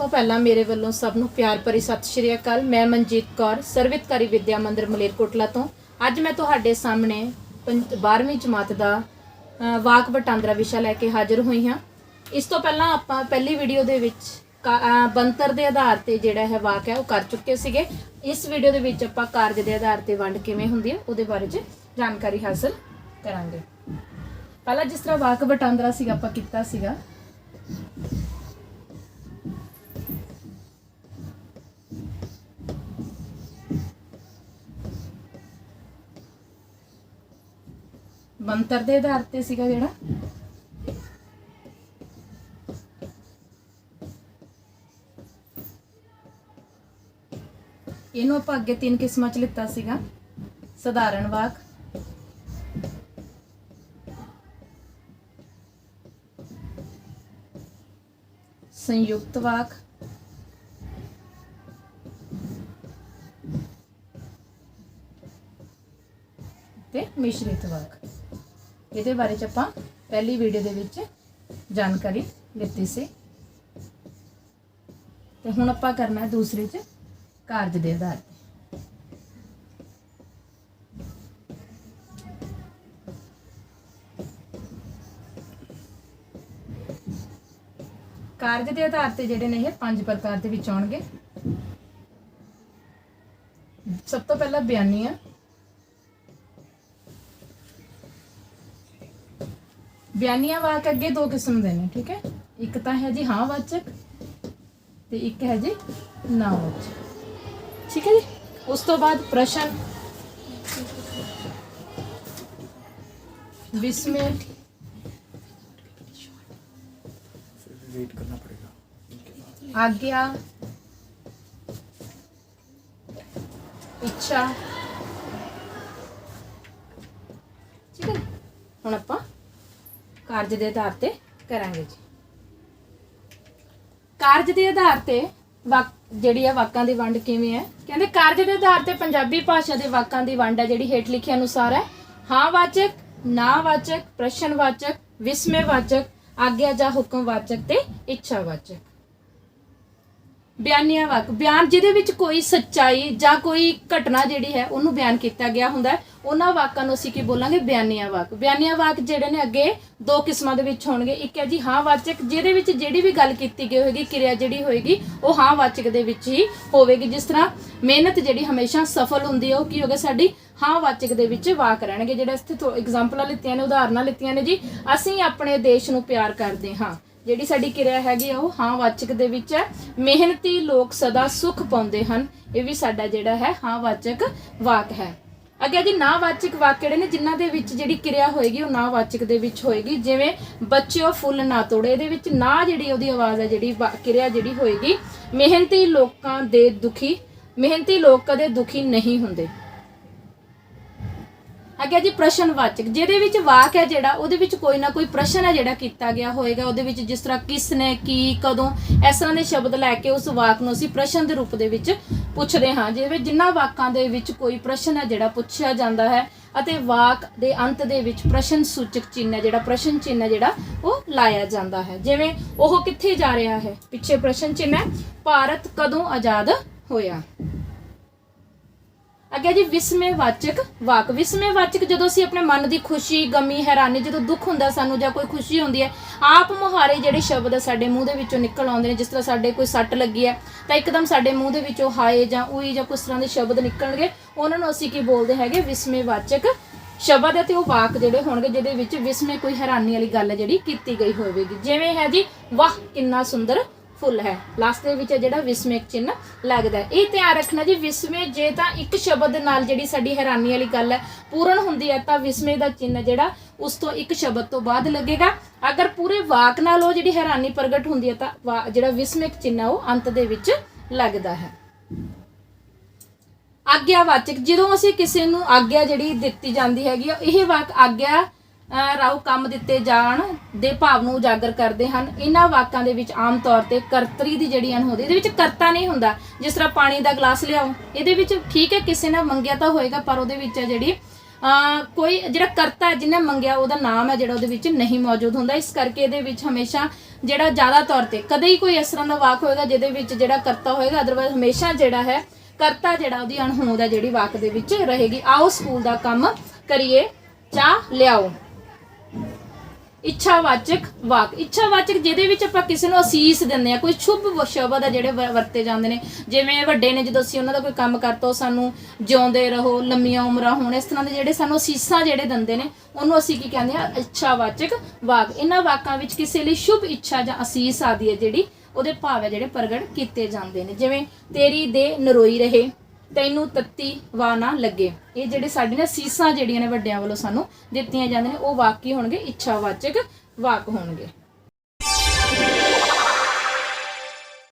ਤੋਂ ਪਹਿਲਾਂ ਮੇਰੇ ਵੱਲੋਂ ਸਭ ਨੂੰ ਪਿਆਰ ਭਰੀ ਸਤਿ ਸ਼੍ਰੀ ਅਕਾਲ। ਮੈਂ ਮਨਜੀਤ ਕੌਰ ਸਰਵਿਤਕਾਰੀ ਵਿਦਿਆ ਮੰਦਿਰ ਮਲੇਰਕੋਟਲਾ ਤੋਂ। ਅੱਜ ਮੈਂ ਤੁਹਾਡੇ ਸਾਹਮਣੇ 12ਵੀਂ ਜਮਾਤ ਦਾ ਵਾਕ ਵਟਾਂਦਰਾ ਵਿਸ਼ਾ ਲੈ ਕੇ ਹਾਜ਼ਰ ਹੋਈ ਹਾਂ। ਇਸ ਤੋਂ ਪਹਿਲਾਂ ਆਪਾਂ ਪਹਿਲੀ ਵੀਡੀਓ ਦੇ ਵਿੱਚ ਕਾ- ਅ, ਬੰਤਰ ਦੇ ਆਧਾਰ ਤੇ ਜਿਹੜਾ ਹੈ ਵਾਕ ਹੈ ਉਹ ਕਰ ਚੁੱਕੇ ਸੀਗੇ। ਇਸ ਵੀਡੀਓ ਦੇ ਵਿੱਚ ਆਪਾਂ ਕਾਰਜ ਦੇ ਆਧਾਰ ਤੇ ਵੰਡ ਕਿਵੇਂ ਹੁੰਦੀ ਹੈ ਉਹਦੇ ਬਾਰੇ 'ਚ ਜਾਣਕਾਰੀ ਹਾਸਲ ਕਰਾਂਗੇ। ਪਹਿਲਾਂ ਜਿਸ ਤਰ੍ਹਾਂ ਵਾਕ ਵਟਾਂਦਰਾ ਸੀਗਾ ਆਪਾਂ ਕੀਤਾ ਸੀਗਾ ਬੰਤਰ ਦੇ ਆਧਾਰ ਤੇ ਸੀਗਾ ਜਿਹੜਾ। ਇਹਨੂੰ ਆਪਾਂ ਅੱਗੇ ਤਿੰਨ ਕਿਸਮਾਂ ਚ ਲਿੱਤਾ ਸੀਗਾ। ਸਧਾਰਨ ਵਾਕ। ਸੰਯੁਕਤ ਵਾਕ। ਤੇ ਮਿਸ਼ਰਿਤ ਵਾਕ। ਇਹਦੇ ਬਾਰੇ ਚ ਆਪਾਂ ਪਹਿਲੀ ਵੀਡੀਓ ਦੇ ਵਿੱਚ ਜਾਣਕਾਰੀ ਲਿੱਤੀ ਸੀ। ਤੇ ਹੁਣ ਆਪਾਂ ਕਰਨਾ ਹੈ ਦੂਸਰੇ ਚ ਕਾਰਜ ਦੇ ਆਧਾਰ ਤੇ। ਕਾਰਜ ਦੇ ਆਧਾਰ ਤੇ ਜਿਹੜੇ ਨੇ ਇਹ ਪੰਜ ਪ੍ਰਕਾਰ ਦੇ ਵਿੱਚ ਆਉਣਗੇ। ਸਭ ਤੋਂ ਪਹਿਲਾਂ ਬਿਆਨੀਆਂ बयानिया वाक अगे दो किस्म के ठीक है एक तो है जी हाँ वाचक एक है जी ना वाचक ठीक है जी उस तो बाद प्रश्न आज्ञा इच्छा ठीक है हम अपना ਕਾਰਜ ਦੇ ਆਧਾਰ ਤੇ ਕਰਾਂਗੇ ਜੀ। ਕਾਰਜ ਦੇ ਆਧਾਰ ਤੇ ਵਾਕ ਜਿਹੜੀ ਆ ਵਾਕਾਂ ਦੀ ਵੰਡ ਕਿਵੇਂ ਹੈ? ਕਹਿੰਦੇ ਕਾਰਜ ਦੇ ਆਧਾਰ ਤੇ ਪੰਜਾਬੀ ਭਾਸ਼ਾ ਦੇ ਵਾਕਾਂ ਦੀ ਵੰਡ ਹੈ, ਜਿਹੜੀ ਹੇਠ ਲਿਖੇ ਅਨੁਸਾਰ ਹੈ। ਹਾਂ ਵਾਚਕ, ਨਾ ਵਾਚਕ, ਪ੍ਰਸ਼ਨ ਵਾਚਕ, ਵਿਸਮੇ ਵਾਚਕ, ਆਗਿਆ ਜਾਂ ਹੁਕਮ ਵਾਚਕ ਤੇ ਇੱਛਾ ਵਾਚਕ। ਬਿਆਨੀਆਂ ਵਾਕ, ਬਿਆਨ ਜਿਹਦੇ ਵਿੱਚ ਕੋਈ ਸੱਚਾਈ ਜਾਂ ਕੋਈ ਘਟਨਾ ਜਿਹੜੀ ਹੈ, ਉਹਨੂੰ ਬਿਆਨ ਕੀਤਾ ਗਿਆ ਹੁੰਦਾ ਹੈ। ਉਹਨਾਂ ਵਾਕਾਂ ਨੂੰ ਅਸੀਂ ਕੀ ਬੋਲਾਂਗੇ? ਬਿਆਨੀਆਂ ਵਾਕ। ਬਿਆਨੀਆਂ ਵਾਕ ਜਿਹੜੇ ਨੇ ਅੱਗੇ ਦੋ ਕਿਸਮਾਂ ਦੇ ਵਿੱਚ ਹੋਣਗੇ। ਇੱਕ ਹੈ ਜੀ ਹਾਂ ਵਾਚਕ, ਜਿਹਦੇ ਵਿੱਚ ਜਿਹੜੀ ਵੀ ਗੱਲ ਕੀਤੀ ਗਈ ਹੋਏਗੀ, ਕਿਰਿਆ ਜਿਹੜੀ ਹੋਏਗੀ, ਉਹ ਹਾਂ ਵਾਚਕ ਦੇ ਵਿੱਚ ਹੀ ਹੋਵੇਗੀ। ਜਿਸ ਤਰ੍ਹਾਂ ਮਿਹਨਤ ਜਿਹੜੀ ਹਮੇਸ਼ਾ ਸਫਲ ਹੁੰਦੀ ਹੈ, ਉਹ ਕੀ ਹੋਗਾ ਸਾਡੀ ਹਾਂ ਵਾਚਕ ਦੇ ਵਿੱਚ ਵਾਕ ਰਹਿਣਗੇ। ਜਿਹੜੇ ਇੱਥੇ ਐਗਜ਼ਾਮਪਲਾਂ ਲਿੱਤੀਆਂ ਨੇ, ਉਦਾਹਰਨਾਂ ਲਿੱਤੀਆਂ ਨੇ ਜੀ। ਅਸੀਂ ਆਪਣੇ ਦੇਸ਼ ਨੂੰ ਪਿਆਰ ਕਰਦੇ ਹਾਂ। ਜਿਹੜੀ ਸਾਡੀ ਕਿਰਿਆ ਹੈਗੀ ਆ, ਉਹ ਹਾਂ ਵਾਚਕ ਦੇ ਵਿੱਚ ਹੈ। ਮਿਹਨਤੀ ਲੋਕ ਸਦਾ ਸੁਖ ਪਾਉਂਦੇ ਹਨ। ਇਹ ਵੀ ਸਾਡਾ ਜਿਹੜਾ ਹੈ, ਹਾਂ ਵਾਚਕ ਵਾਕ ਹੈ। ਅੱਗੇ ਜੀ, ਨਾ ਵਾਚਕ ਵਾਕ ਕਿਹੜੇ ਨੇ? ਜਿਨ੍ਹਾਂ ਦੇ ਵਿੱਚ ਜਿਹੜੀ ਕਿਰਿਆ ਹੋਏਗੀ, ਉਹ ਨਾ ਵਾਚਕ ਦੇ ਵਿੱਚ ਹੋਏਗੀ। ਜਿਵੇਂ ਬੱਚਿਓ ਫੁੱਲ ਨਾ ਤੋੜੇ ਇਹਦੇ ਵਿੱਚ, ਨਾ ਜਿਹੜੀ ਉਹਦੀ ਆਵਾਜ਼ ਹੈ ਜਿਹੜੀ ਵਾ- ਕਿਰਿਆ ਜਿਹੜੀ ਹੋਏਗੀ। ਮਿਹਨਤੀ ਲੋਕਾਂ ਦੇ ਦੁਖੀ, ਮਿਹਨਤੀ ਲੋਕ ਕਦੇ ਦੁਖੀ ਨਹੀਂ ਹੁੰਦੇ। ਅੱਗੇ ਜੀ ਪ੍ਰਸ਼ਨਵਾਚਕ, ਜਿਹਦੇ ਵਿੱਚ ਵਾਕ ਹੈ ਜਿਹੜਾ, ਉਹਦੇ ਵਿੱਚ ਕੋਈ ਨਾ ਕੋਈ ਪ੍ਰਸ਼ਨ ਹੈ ਜਿਹੜਾ ਕੀਤਾ ਗਿਆ ਹੋਏਗਾ, ਉਹਦੇ ਵਿੱਚ ਜਿਸ ਤਰ੍ਹਾਂ ਕਿਸ ਨੇ ਕੀ, ਕਦੋਂ, ਇਸ ਤਰ੍ਹਾਂ ਦੇ ਸ਼ਬਦ ਲੈ ਕੇ ਉਸ ਵਾਕ ਨੂੰ ਅਸੀਂ ਪ੍ਰਸ਼ਨ ਦੇ ਰੂਪ ਦੇ ਵਿੱਚ ਪੁੱਛਦੇ ਹਾਂ, ਜਿਵੇਂ ਜਿਨ੍ਹਾਂ ਵਾਕਾਂ ਦੇ ਵਿੱਚ ਕੋਈ ਪ੍ਰਸ਼ਨ ਹੈ ਜਿਹੜਾ ਪੁੱਛਿਆ ਜਾਂਦਾ ਹੈ, ਅਤੇ ਵਾਕ ਦੇ ਅੰਤ ਦੇ ਵਿੱਚ ਪ੍ਰਸ਼ਨ ਸੂਚਕ ਚਿੰਨ੍ਹ ਹੈ ਜਿਹੜਾ, ਪ੍ਰਸ਼ਨ ਚਿੰਨ੍ਹ ਹੈ ਜਿਹੜਾ, ਉਹ ਲਾਇਆ ਜਾਂਦਾ ਹੈ। ਜਿਵੇਂ ਉਹ ਕਿੱਥੇ ਜਾ ਰਿਹਾ ਹੈ? ਪਿੱਛੇ ਪ੍ਰਸ਼ਨ ਚਿੰਨ੍ਹ ਹੈ, ਭਾਰਤ ਕਦੋਂ ਆਜ਼ਾਦ ਹੋਇਆ? ਅੱਗੇ ਜੀ ਵਿਸਮੇ ਵਾਚਕ ਵਾਕ। ਵਿਸਮੇ ਵਾਚਕ ਜਦੋਂ ਅਸੀਂ ਆਪਣੇ ਮਨ ਦੀ ਖੁਸ਼ੀ, ਗਮੀ, ਹੈਰਾਨੀ, ਜਦੋਂ ਦੁੱਖ ਹੁੰਦਾ ਸਾਨੂੰ ਜਾਂ ਕੋਈ ਖੁਸ਼ੀ ਹੁੰਦੀ ਹੈ, ਆਪ ਮੁਹਾਰੇ ਜਿਹੜੇ ਸ਼ਬਦ ਸਾਡੇ ਮੂੰਹ ਦੇ ਵਿੱਚੋਂ ਨਿਕਲ ਆਉਂਦੇ ਨੇ, ਜਿਸ ਤਰ੍ਹਾਂ ਸਾਡੇ ਕੋਈ ਸੱਟ ਲੱਗੀ ਹੈ, ਤਾਂ ਇੱਕਦਮ ਸਾਡੇ ਮੂੰਹ ਦੇ ਵਿੱਚੋਂ ਹਾਏ ਜਾਂ ਉਈ ਜਾਂ ਕੁਝ ਤਰ੍ਹਾਂ ਦੇ ਸ਼ਬਦ ਨਿਕਲਣਗੇ, ਉਹਨਾਂ ਨੂੰ ਅਸੀਂ ਕੀ ਬੋਲਦੇ ਹੈਗੇ? ਵਿਸਮੇ ਵਾਚਕ ਸ਼ਬਦ ਹੈ ਤੇ ਉਹ ਵਾਕ ਜਿਹੜੇ ਹੋਣਗੇ, ਜਿਹਦੇ ਵਿੱਚ ਵਿਸਮੇ ਕੋਈ ਹੈਰਾਨੀ ਵਾਲੀ ਗੱਲ ਜਿਹੜੀ ਕੀਤੀ ਗਈ ਹੋਵੇਗੀ। ਜਿਵੇਂ ਹੈ ਜੀ, ਵਾਹ, ਕਿੰਨਾ ਸੁੰਦਰ ਫੁੱਲ ਹੈ। ਲਾਸਟ ਦੇ ਵਿੱਚ ਜਿਹੜਾ ਵਿਸਮੇਕ ਚਿੰਨ੍ਹ ਲੱਗਦਾ ਇਹ ਧਿਆਨ ਰੱਖਣਾ ਜੀ ਵਿਸਮੇ ਜੇ ਤਾਂ ਇੱਕ ਸ਼ਬਦ ਨਾਲ ਜਿਹੜੀ ਸਾਡੀ ਹੈਰਾਨੀ ਵਾਲੀ ਗੱਲ ਹੈ ਪੂਰਨ ਹੁੰਦੀ ਹੈ ਤਾਂ ਵਿਸਮੇ ਦਾ ਚਿੰਨ੍ਹ ਜਿਹੜਾ ਉਸ ਤੋਂ ਇੱਕ ਸ਼ਬਦ ਤੋਂ ਬਾਅਦ ਲੱਗੇਗਾ। ਅਗਰ ਪੂਰੇ ਵਾਕ ਨਾਲ ਉਹ ਜਿਹੜੀ ਹੈਰਾਨੀ ਪ੍ਰਗਟ ਹੁੰਦੀ ਹੈ ਤਾਂ ਵਾ- ਜਿਹੜਾ ਵਿਸਮੇਕ ਚਿੰਨ੍ਹ ਉਹ ਅੰਤ ਦੇ ਵਿੱਚ ਲੱਗਦਾ ਹੈ। ਆਗਿਆਵਾਚਕ ਜਦੋਂ ਅਸੀਂ ਕਿਸੇ ਨੂੰ ਆਗਿਆ ਜਿਹੜੀ ਦਿੱਤੀ ਜਾਂਦੀ ਹੈਗੀ ਆ, ਇਹ ਵਾਕ ਆਗਿਆ ਅਹ, ਰਾਓ ਕੰਮ ਦਿੱਤੇ ਜਾਣ ਦੇ ਭਾਵ ਨੂੰ ਉਜਾਗਰ ਕਰਦੇ ਹਨ। ਇਹਨਾਂ ਵਾਕਾਂ ਦੇ ਵਿੱਚ ਆਮ ਤੌਰ ਤੇ ਕਰਤਰੀ ਦੀ ਜਿਹੜੀ ਅਨ ਇਹਦੇ ਵਿੱਚ ਕਰਤਾ ਨਹੀਂ ਹੁੰਦਾ। ਜਿਸ ਤਰ੍ਹਾਂ ਪਾਣੀ ਦਾ ਗਲਾਸ ਲਿਆਓ ਇਹਦੇ ਵਿੱਚ ਠੀਕ ਹੈ ਕਿਸੇ ਨੇ ਮੰਗਿਆ ਤਾਂ ਹੋਏਗਾ ਪਰ ਉਹਦੇ ਵਿੱਚ ਜਿਹੜੀ ਕੋਈ ਜਿਹੜਾ ਕਰਤਾ ਹੈ, ਜਿਹਨੇ ਮੰਗਿਆ ਉਹਦਾ ਨਾਮ ਹੈ ਜਿਹੜਾ ਉਹਦੇ ਵਿੱਚ ਨਹੀਂ ਮੌਜੂਦ ਹੁੰਦਾ। ਇਸ ਕਰਕੇ ਇਹਦੇ ਵਿੱਚ ਹਮੇਸ਼ਾ ਜਿਹੜਾ ਜ਼ਿਆਦਾ ਤੌਰ ਤੇ ਕਦੇ ਹੀ ਕੋਈ ਇਸ ਤਰ੍ਹਾਂ ਦਾ ਵਾਕ ਹੋਏਗਾ ਜਿਹਦੇ ਵਿੱਚ ਜਿਹੜਾ ਕਰਤਾ ਹੋਏਗਾ ਅਦਰਵਾਇਜ਼ ਹਮੇਸ਼ਾ ਜਿਹੜਾ ਹੈ ਕਰਤਾ ਜਿਹੜਾ ਉਹਦੀ ਅਣਹੋਂਦ ਹੈ ਜਿਹੜੀ ਵਾਕ ਦੇ ਵਿੱਚ ਰਹੇਗੀ। ਆਓ ਸਕੂਲ ਦਾ ਕੰਮ ਕਰੀਏ ਚਾਹ ਲਿਆਓ। ਇੱਛਾਵਾਚਕ ਵਾਕ। ਇੱਛਾਵਾਚਕ ਜਿਹਦੇ ਵਿੱਚ ਆਪਾਂ ਕਿਸੇ ਨੂੰ ਅਸੀਸ ਦਿੰਦੇ ਆ ਕੋਈ ਸ਼ੁਭ ਸ਼ਬਦ ਆ ਜਿਹੜੇ ਵ- ਵਰਤੇ ਜਾਂਦੇ ਨੇ। ਜਿਵੇਂ ਵੱਡੇ ਨੇ ਜਦੋਂ ਅਸੀਂ ਉਹਨਾਂ ਦਾ ਕੋਈ ਕੰਮ ਕਰਤਾ, ਉਹ ਸਾਨੂੰ ਜਿਉਂਦੇ ਰਹੋ, ਲੰਮੀਆਂ ਉਮਰਾਂ ਹੋਣ, ਇਸ ਤਰ੍ਹਾਂ ਦੇ ਜਿਹੜੇ ਸਾਨੂੰ ਅਸੀਸਾਂ ਜਿਹੜੇ ਦਿੰਦੇ ਨੇ, ਉਹਨੂੰ ਅਸੀਂ ਕੀ ਕਹਿੰਦੇ ਆ ਇੱਛਾਵਾਚਕ ਵਾਕ। ਇਹਨਾਂ ਵਾਕਾਂ ਵਿੱਚ ਕਿਸੇ ਲਈ ਸ਼ੁਭ ਇੱਛਾ ਜਾਂ ਅਸੀਸ ਆਦਿ ਹੈ ਜਿਹੜੀ ਉਹਦੇ ਭਾਵ ਹੈ ਜਿਹੜੇ ਪ੍ਰਗਟ ਕੀਤੇ ਜਾਂਦੇ ਨੇ। ਜਿਵੇਂ ਤੇਰੀ ਦੇ ਨਰੋਈ ਰਹੇ ਤੈਨੂੰ ਤੱਤੀ ਵਾ ਨਾ ਲੱਗੇ। ਇਹ ਜਿਹੜੇ ਸਾਡੀਆਂ ਸੀਸਾਂ ਜਿਹੜੀਆਂ ਨੇ ਵੱਡਿਆਂ ਵੱਲੋਂ ਸਾਨੂੰ ਦਿੱਤੀਆਂ ਜਾਂਦੀਆਂ ਨੇ, ਉਹ ਵਾਕਈ ਹੋਣਗੇ, ਇੱਛਾਵਾਚਕ ਵਾਕ ਹੋਣਗੇ।